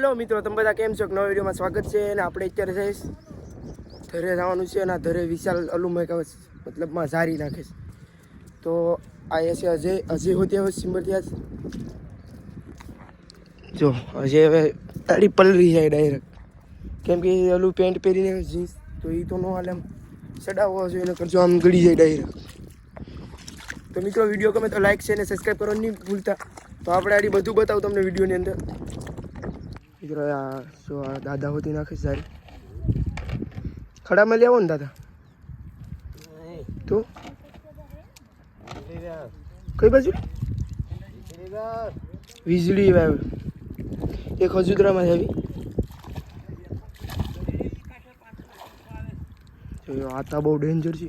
Hello મિત્રો, તમે બધા કેમ છો? નવા વિડીયોમાં સ્વાગત છે અને આપણે અત્યારે જઈશ ઘરે જવાનું છે અને ઘરે વિશાલ અલુમય મતલબમાં ઝારી નાખે છે. તો આ છે અજય અજય હોતી હવે સિમ્બર ત્યાં જો, અજય હવે તારી પલરી જાય ડાયરેક્ટ કેમ કે ઓલું પેન્ટ પહેરીને જીન્સ, તો એ તો ન હાલે આમ ચડાવવો જોઈએ એને કરજો, આમ ગળી જાય ડાયરેક્ટ તો મિત્રો, વીડિયો ગમે તો લાઈક છે અને સબસ્ક્રાઈબ કરવાનું નહીં ભૂલતા. તો આપણે આડી બધું બતાવું તમને વિડીયોની અંદર. મિત્રો આ જો આ દાદા હોતી નાખે છે સારી ખડામાં લેવો ને દાદા તો કઈ બાજુ વીજળી વાવ એક હજુદરામાં છે આવી જો આ તો બહુ ડેન્જર છે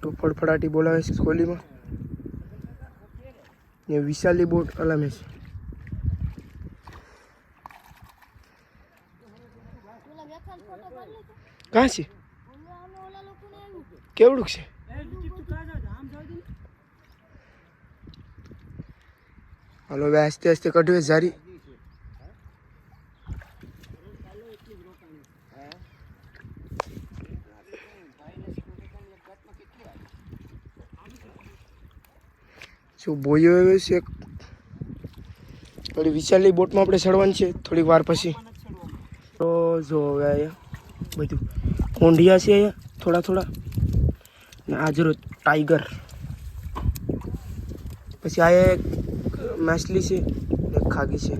તો ફડફડાટી બોલાવે છે સ્કોલીમાં ને વિશાલી બોટ અલામે છે. કાં છે? કેવડુંક છે? હાલો હવે આસ્તે આસ્તે કઢવે સારી શું બોયો આવ્યો છે. થોડી વિશાલની બોટમાં આપણે ચડવાનું છે થોડીક વાર પછી. તો જો હવે અહીંયા બધું કોંઢિયા છે અહીંયા, થોડા થોડા. ને આજરો ટાઈગર. પછી આ એક માછલી છે, ને ખાગી છે.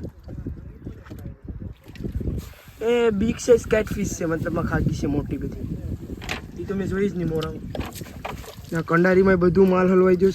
એ બિગ સાઇઝ કેટફિશ છે મતલબમાં ખાગી છે મોટી બધી. એ તો મેં જોઈ જ નહીં મોરામાં કંડારીમાં બધું માલ હલવાઈ ગયો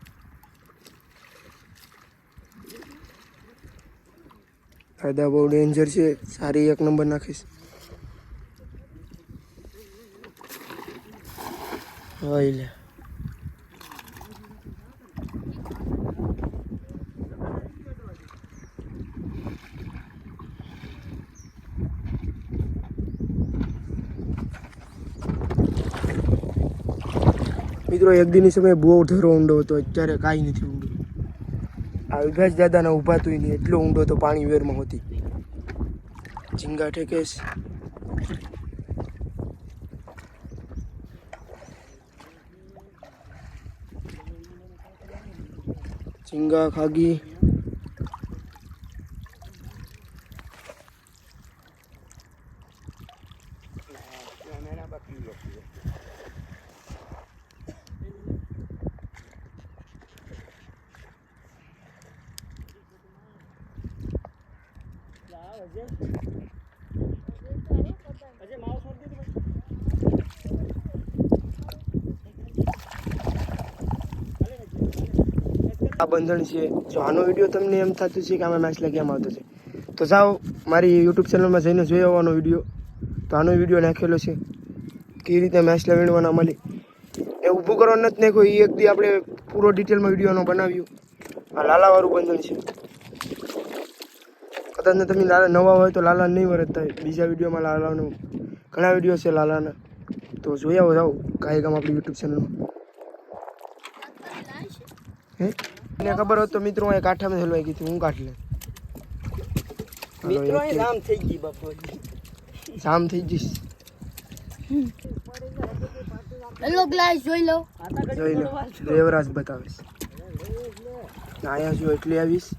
દાદા બહુ ડેન્જર છે. સારી એક નંબર નાખીશ. હોય લે. મિત્રો, એક દિનની સમયે બહુ ધરો ઊંડો હતો. અત્યારે કાંઈ નથી આ વિભાસ દાદાના ઊભા તું નહીં એટલો ઊંડો તો પાણી વેરમાં હોતી. ઝીંગા ઠેકેશ. ઝીંગા ખાગી. આ બંધણ છે. જો આનો વીડિયો તમને એમ થતું છે કે આમાં મેચ કેમ આવતો છે. તો જાઓ, મારી યુટ્યુબ ચેનલમાં જઈને જોઈ આવવાનો વીડિયો. તો આનો વીડિયો નાખેલો છે. કેવી રીતે મેચ લવીણવાના મળી એ ઊભું કરવાનું નથી નાખ્યું એ એક દી આપણે પૂરો ડિટેલમાં વિડીયોનો બનાવ્યું. આ લાલાવાળું બંધણ છે. કદાચ તમે લાલા નવા હોય તો લાલા નહીં વરતતા થાય બીજા વિડીયોમાં લાલાનો ઘણા વીડિયો છે લાલાના. તો જોઈ આવો જાઓ. કાંઈ કામ આપણી યુટ્યુબ ચેનલમાં હે? મને ખબર હોત તો મિત્રો અહીં કાંઠામાં હલવાઈ ગઈ હું કાઢ લે મિત્રો જામ થઈ ગઈ બપોર જામ થઈ જઈશ હેલો ગ્લાસ જોઈ લો. જોઈ લો. દેવરાજ બતાવીશ અહીંયા જો એટલી આવીશ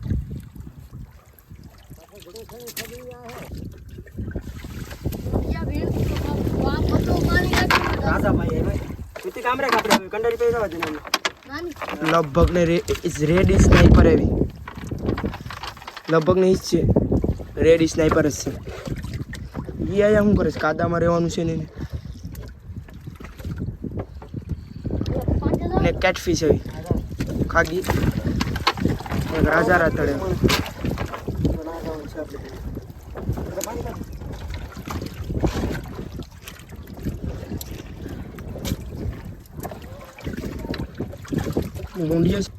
યા ભીડ વા ફોટો મારી નાખી રાજા ભાઈ હવે તું કામ રાખ કંડારી પૈ જવા દે લગભગ ને રેડ સ્નાઈપર એવી. લગભગ ને ઈ જ છે. રેડ સ્નાઈપર જ છે. ઈ અહીંયા શું કરે છે? કાદામાં રહેવાનું છે ને ને કેટફિશ છે ખાગી. રાજા રાતડે. ઊંડિયા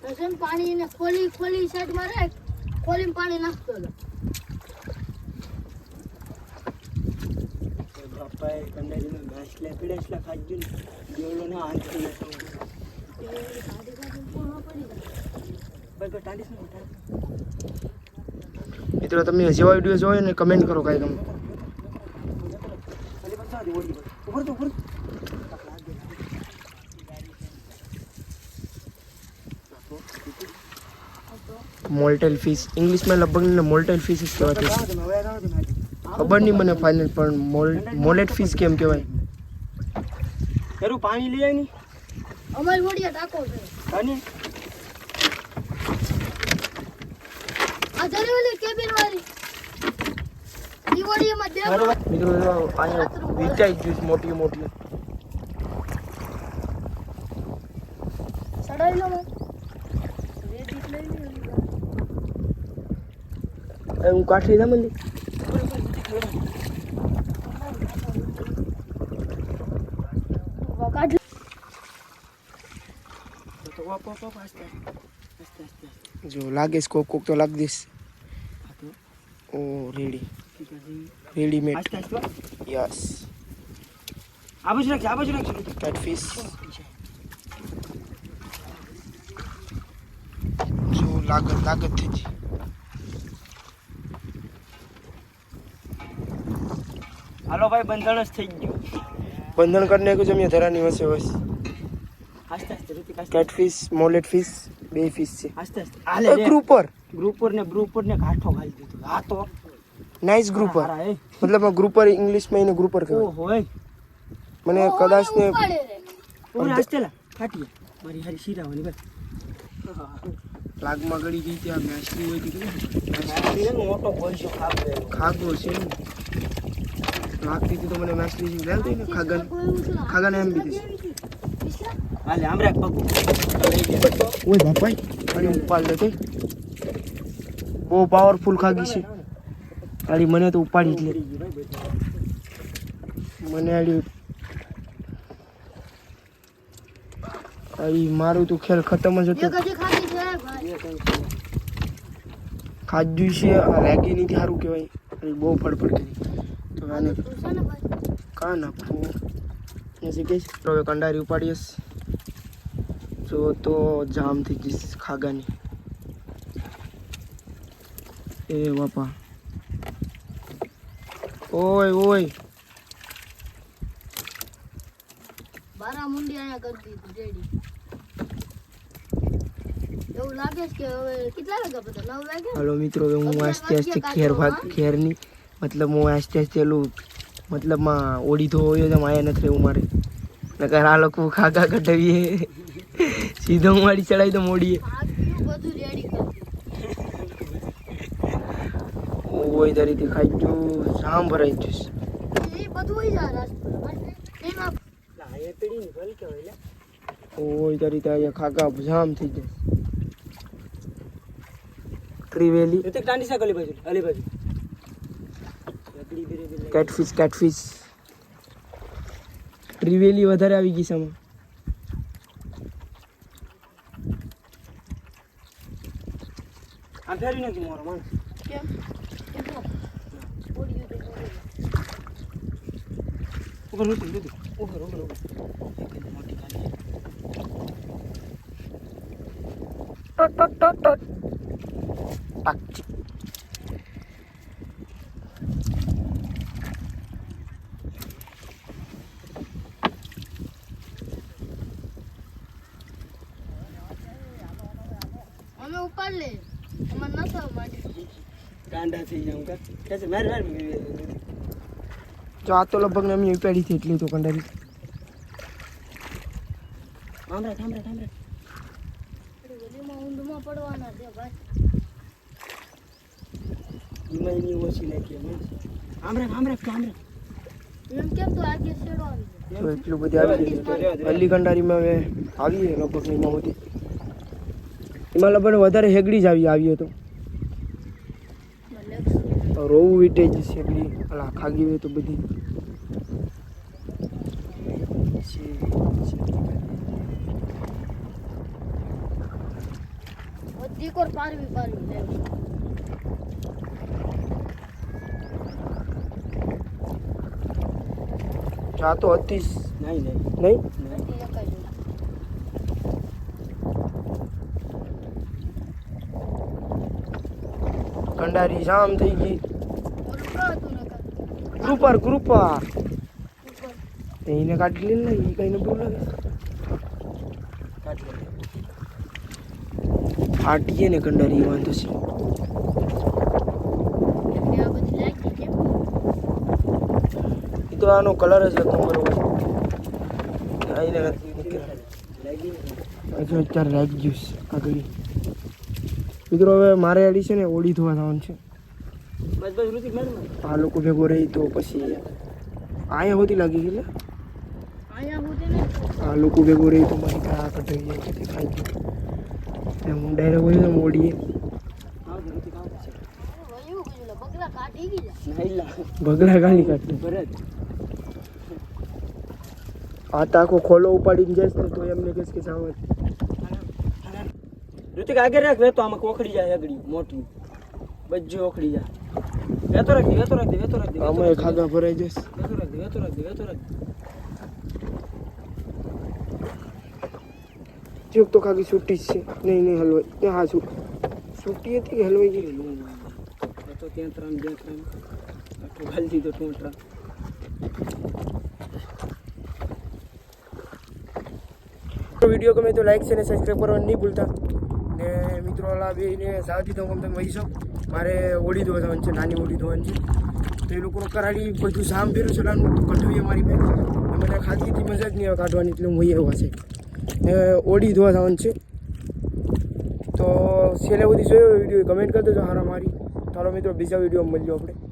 તો છે ને પાણી એને ખોલી ખોલી સાઈડમાં રાખ ખોલી પાણી નાખતો હતો બાપાએ કંડારીમાં ઘાસ લે એટલે ગયું ને. દેવલો ના હાથ ટાડીસ મિત્રો તમે જેવા વીડિયો જોયો ને કમેન્ટ કરો કાંઈ ઓડી ઉપર તો ઉપર મોલ્ટેલ ફિશ ઇંગ્લિશમાં લગભગ મોલ્ટેલ ફિશ જ કહેવાતી છે ખબર નહીં મને ફાઇનલ પણ મોલ મોલેટ ફિશ કેમ કહેવાય? કરું પાણી લઈ આવી અમારી વડિયા ટાકો છે. અને? આ જરી ઓલી કેબિન વાળી. મિત્રો અહીંયા વીટાઈ જ્યુસ મોટી મોટી સડાઈ લો મને રેડી લઈ લે એ હું કાઠી ના મળી કાઢ તો વાપ વાપ વાપ આસ્તે આસ્તે આસ્તે આસ્તે જો લાગે છે કોક કોક તો લાગ દીશ આ તો ઓ રેડી ઠીક છે રેડીમેડ આસ્તે આસ્તે વાપ. યસ આ બાજુ રાખજે આ બાજુ રાખજે કેટ ફિશ જો લાગત લાગત થઈ હાલો ભાઈ બંધણ જ થઈ ગયું. બંધણ કરી નાખ્યું છે મેં ધરાની વસે વસ આસ્તે આસ્તે ઋતિક આસ્તે. કેટ ફિશ મોલેટ ફિશ બે ફિશ છે. આસ્તે આસ્તે. હાલે ગ્રુપર ગ્રુપર ને ગ્રુપર ને કાઠો ખાલી દીધો. આ તો નાઇસ ગ્રુપર. મતલબ ગ્રુપર ઇંગ્લિશમાં એને ગ્રુપર કહેવાય. ઓહો મને કદાચ ને ઓરે આસ્તે લા મારી હારી શીરાવાની બસ. લાગમાં ગળી ગઈ ત્યાં મેસલી હોય કે મોટો બોલશો ખાવ ખાગો છે લાગતી હતી તો મને મેસલી જેવી લાગતી ને ખાગન એવું એમ બી વિશ્વા? હાલે આમ રાખ પગું ઓય બાપાઈ અને ઉપાડ લે બહુ પાવરફુલ ખાગી છે આડી મને તો ઉપાડી જ લે મને આડી અહી મારું તો ખેલ ખતમ જ હતું ખાધું છે આ લાગી નથી સારું કહેવાય બહુ ફડફડ કરી આને કાન કે તો હવે કંડારી ઉપાડીશ જો તો જામ થઈ જઈશ ખાગાની. એ બાપા. ઓય ઓય. બારા મુંડી અહીંયા કરી દીધું રેડી એવું લાગે છે કે હવે કેટલા વાગ્યા બધા નવ વાગ્યા? હાલો મિત્રો હવે હું આસ્તે આસ્તે ખેર ભાગ ખેરની મતલબ હું આસ્તે આસ્તે એલું મતલબમાં ઓડી તો હોય તો માયા નથી રહેવું મારે. નકર આ લોકો ખાગા કઢાવીએ. સીધો મારી ચડાવી તો મોડીએ. ઓય તરીકે ખાઈ ગયું સાંભળાઈ ભરાઈ જઈશ. ઓય અહીંયા ખાગા જામ થઈ જાય ત્રિવેલી. ટાંડી શાક અલી બાજુ. કેટફિશ કેટફિશ ત્રિવેલી વધારે આવી ગઈ છે આમાં. ટક ફેરી નથી મારો માણસ કેમ કેમ તો? ઓડિયો તો ઓડિયો. ઉપર ઋતિક ઋતિક ઉપર ઉપર ઉપર એક મોટી ખાલી ટટ ટટ ટટ ટટ પાકચી. અમે ઉપાડ લે અમારે નતો માંડી ગાંડા થઈ જાઉં કા કે છે માર માર જો આ તો લગભગ ને એવી ઉપાડી હતી એટલી તો કંડારી. ઊંધમાં પડવાના છે ભાઈ ઈમાં એની ઓછી નાખી અમે આમ રાખ આમ રાખ આમ રાખ એમ કેમ તો આગે છેડવાનું છે તો એટલું બધું આવી ગયું અલી કંડારીમાં હવે આવી લગભગ સુધી એમાં લગભગ વધારે હેગડી જ આવી આવ્યો હતો. રોવું વીટે જ છે બધી અલા ખાગી હોય તો બધી. બધી કોર પારવી પારવી લેવી ચા તો હતી નહીં. નહીં? નહીં બધી એકાઈ જોઈ. કંડારી જામ થઈ ગઈ. ગ્રુપર ગ્રુપર એને કાઢી લે ને એ કઈ નબળું લાગે ફાટીએ ને કંડારી વાંધો છે? એ તો આનો કલર જ હતો મારો. અત્યારે લાગી ગયું છે આગળ. મિત્રો હવે મારે અડી છે ને ઓડી ધોવા જવાનું છે. આ લોકો ભેગો રહી તો પછી અહીંયા હોતી લાગી ગઈ આ લોકો ભેગો રહી તો મારી આ કટાઈ જાય કે ખાઈ ગયું એમ હું ડાયરેક્ટ હોય ને ઓડીએ આવજો ઋતિક આવજો છે. વયું ગયું લે, બગલા કાઢી ગયા નહીં લા. બગલા ગાલી કાઢતું ભરત. આ તાકો ખોલો ઉપાડીને જઈશ ને તો એમને કહેશ કે જાવ ઋતિક આગળ રાખ વેતો આમાં કોખડી જાય આગળ મોટી. બજ્જો ઓખડી જાય. વેતો રાખ દે વેતો રાખ દે વેતો રાખ દે વેતો આમાં રાખ દે. ખાગા ભરાઈ જશે. વેતો રાખ દે વેતો રાખ દે વેતો રાખ દે. ચૂક તો ખાગી છૂટી જ છે. નહીં નહીં હલવાઈ. ત્યાં હા છૂટ છૂટી હતી કે હલવાઈ ગઈ? તો ત્યાં ત્રણ બે ત્રણ. આટલું ગાલી દીધો ટોંટરા. તો વીડિયો ગમે તો લાઈક છે ને સબસ્ક્રાઈબ કરવાનું નહીં ભૂલતા. ને મિત્રો ઓલા બેને સાવથી તો તમે વહી જાઓ. મારે ઓડી ધોવા જવાનું છે, નાની ઓડી ધોવાની છે. તો એ લોકો કરાડી બધું સામ ફેરું છે તો કટવી અમારી પાસે. મને ખાધી હતી મજા જ નહીં આવે કાઢવાની, એટલે હું આવ્યો છે. ઓડી ધોવા જવાનું છે. તો છેલ્લે બધી જોયો વીડિયો કમેન્ટ કરી દેજો હારા મારી ચાલો મિત્રો, બીજા વીડિયો મળ્યો આપણે.